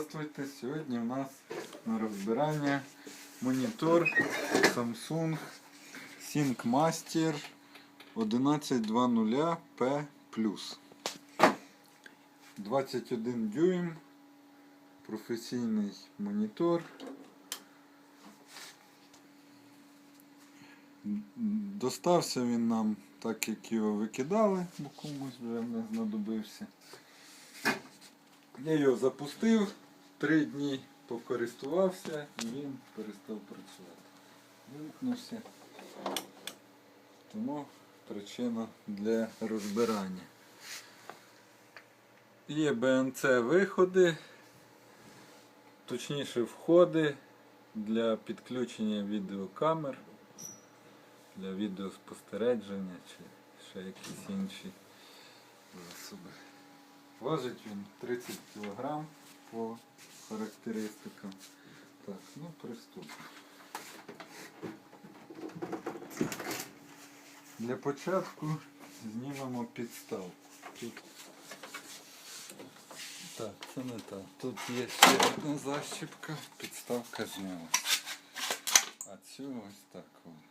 Здравствуйте! Сьогодні у нас на розбирання монітор Samsung SyncMaster 1120P 21 дюйм, професійний монітор. Достався він нам так, як його викидали, бо комусь вже не знадобився. Я його запустив, три дні покористувався і він перестав працювати. Вимкнувся. Тому причина для розбирання. Є БНЦ виходи, точніше входи для підключення відеокамер, для відеоспостереження чи ще якісь інші засоби. Важить він 30 кг по характеристикам. Так, ну приступимо. Для початку знімемо підставку. Тут... Так, це не так. Тут є ще одна защіпка, підставка знялась. А цю ось так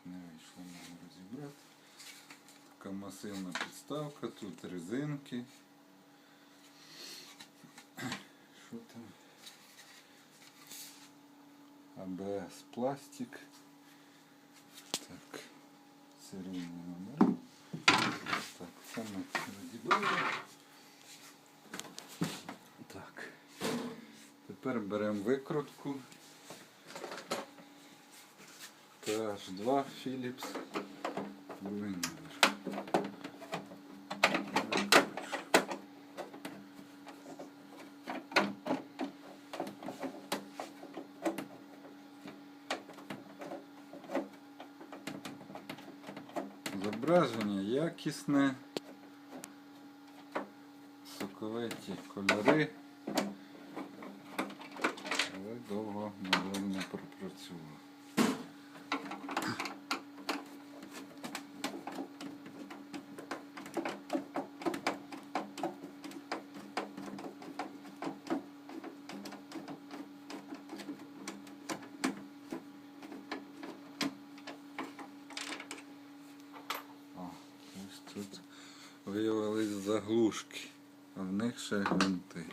не вийшло мене розібрати. Така масивна підставка, тут резинки. Що там? АБС пластик. Так, серійні номери. Так, це ми розібрали. Так. Тепер беремо викрутку. PH2 Philips. Другий Зображення якісне, соковиті кольори, але довго, мабуть, не пропрацював. О, ось тут виявились заглушки, а в них ще гвинти.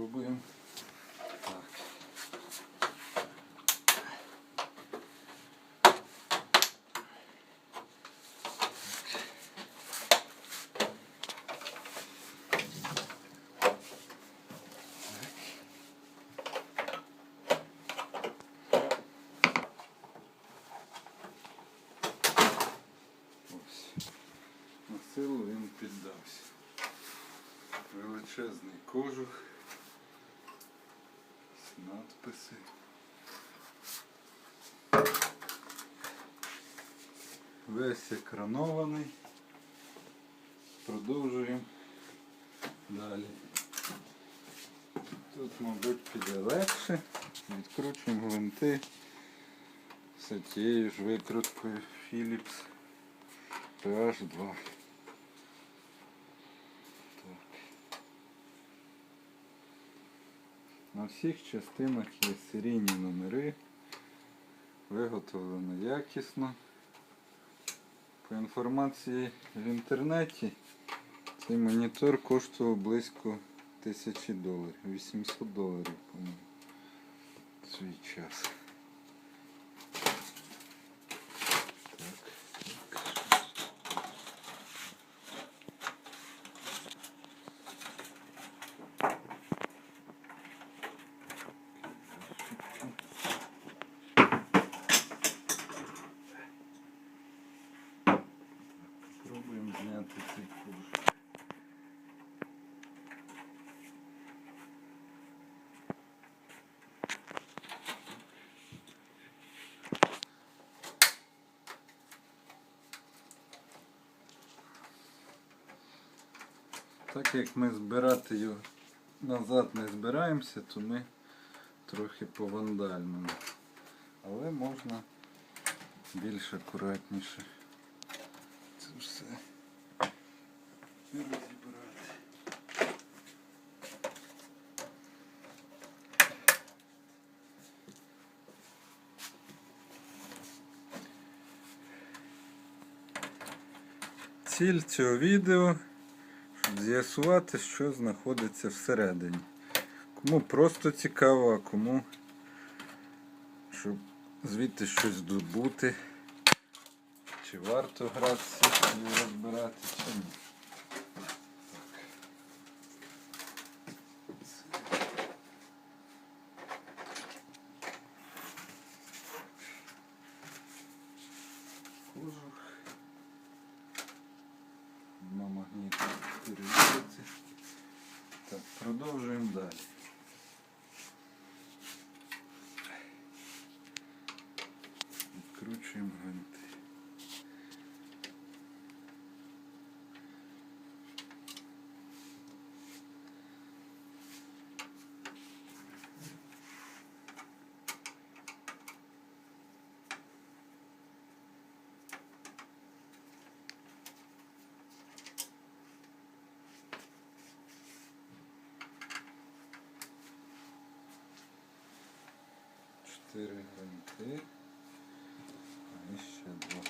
Пробуємо. Так. Ось. На силу він піддався. Величезний кожух, надписи. Весь екранований. Продовжуємо далі. Тут, мабуть, піде легше. Відкручуємо гвинти все тією ж викруткою Philips PH2. На всіх частинах є серійні номери. Виготовлено якісно. По інформації в інтернеті цей монітор коштував близько 1000 доларів. 800 доларів, по-моєму. Свій час. Так, так. Пробуємо зняти цей кожух. Так як ми збирати його назад не збираємося, то ми трохи по вандальному. Але можна більш акуратніше це все розібрати. Ціль цього відео з'ясувати, що знаходиться всередині. Кому просто цікаво, а кому щоб звідти щось добути. Чи варто гратися чи розбирати, чи ні. Кожух. На магніт перевірити. Так, продовжуємо далі. 4 коньки. А еще два.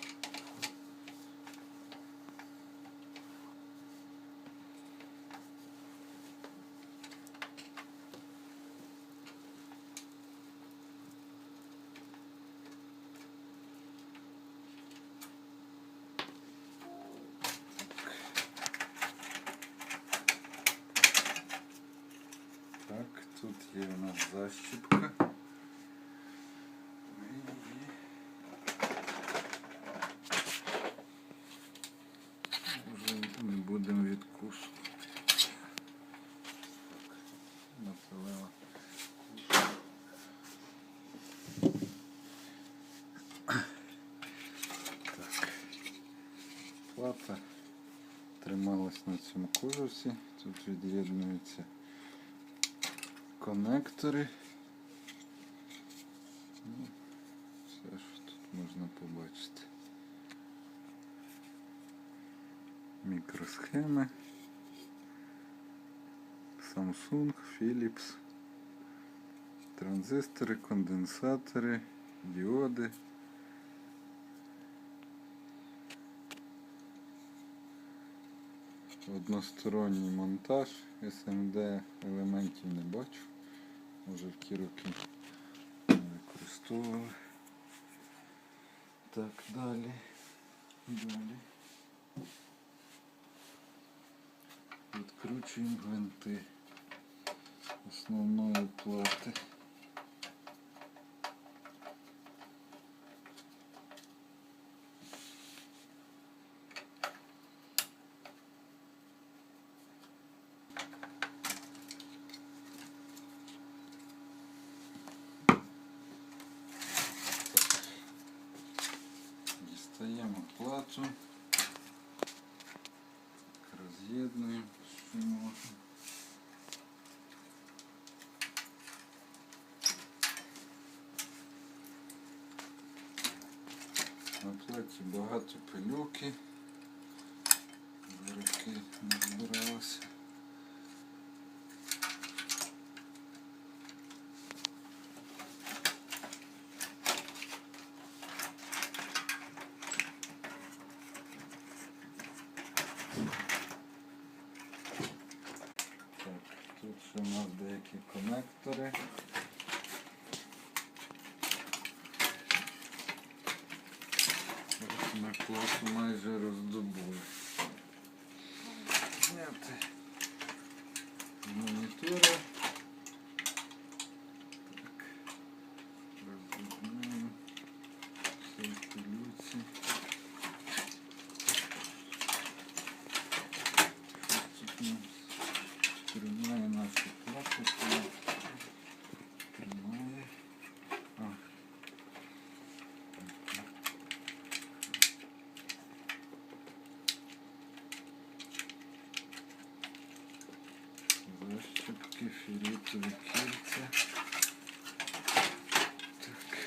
Так, тут є у нас защипка. Плата трималась на цьому кожусі. Тут від'єднуються конектори. Ну, Все, що тут можна побачити. Мікросхеми. Samsung, Philips. Транзистори, конденсатори, діоди. Односторонній монтаж SMD елементів не бачу. Може в ті роки не використовували. Так, далі. Далі. Відкручуємо гвинти основної плати. Дістаємо плату. Роз'єднуємо, що можна. На платі багато пилюки. Руки не збиралося. такі конектори. Ось Ми плату майже роздобули. Зняти з філітові кільця. Так.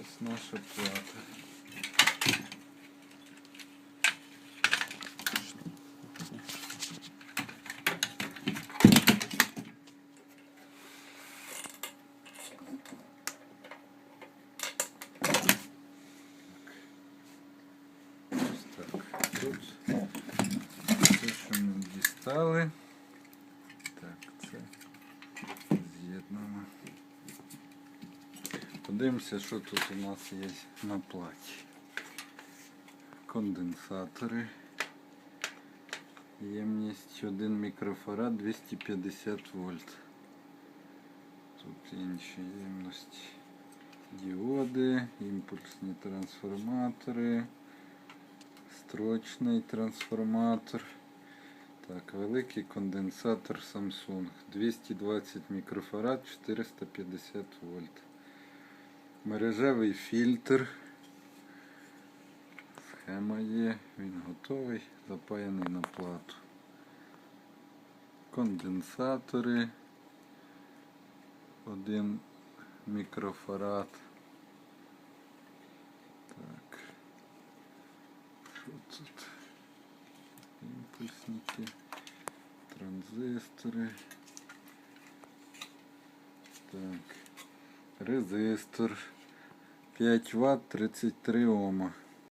Ось наша плата. Дістали. Так, це з'єднано. Подивимося, що тут у нас є на платі. Конденсатори. Ємність 1 мікрофарад 250 вольт. Тут інші ємності. Діоди, імпульсні трансформатори, строчний трансформатор. Так, великий конденсатор Samsung 220 мікрофарад 450 вольт. Мережевий фільтр. Схема є, він готовий, запаяний на плату. Конденсатори. Один мікрофарад. Імпульсники, транзистори. Так. Резистор. 5 Вт 33 Ома.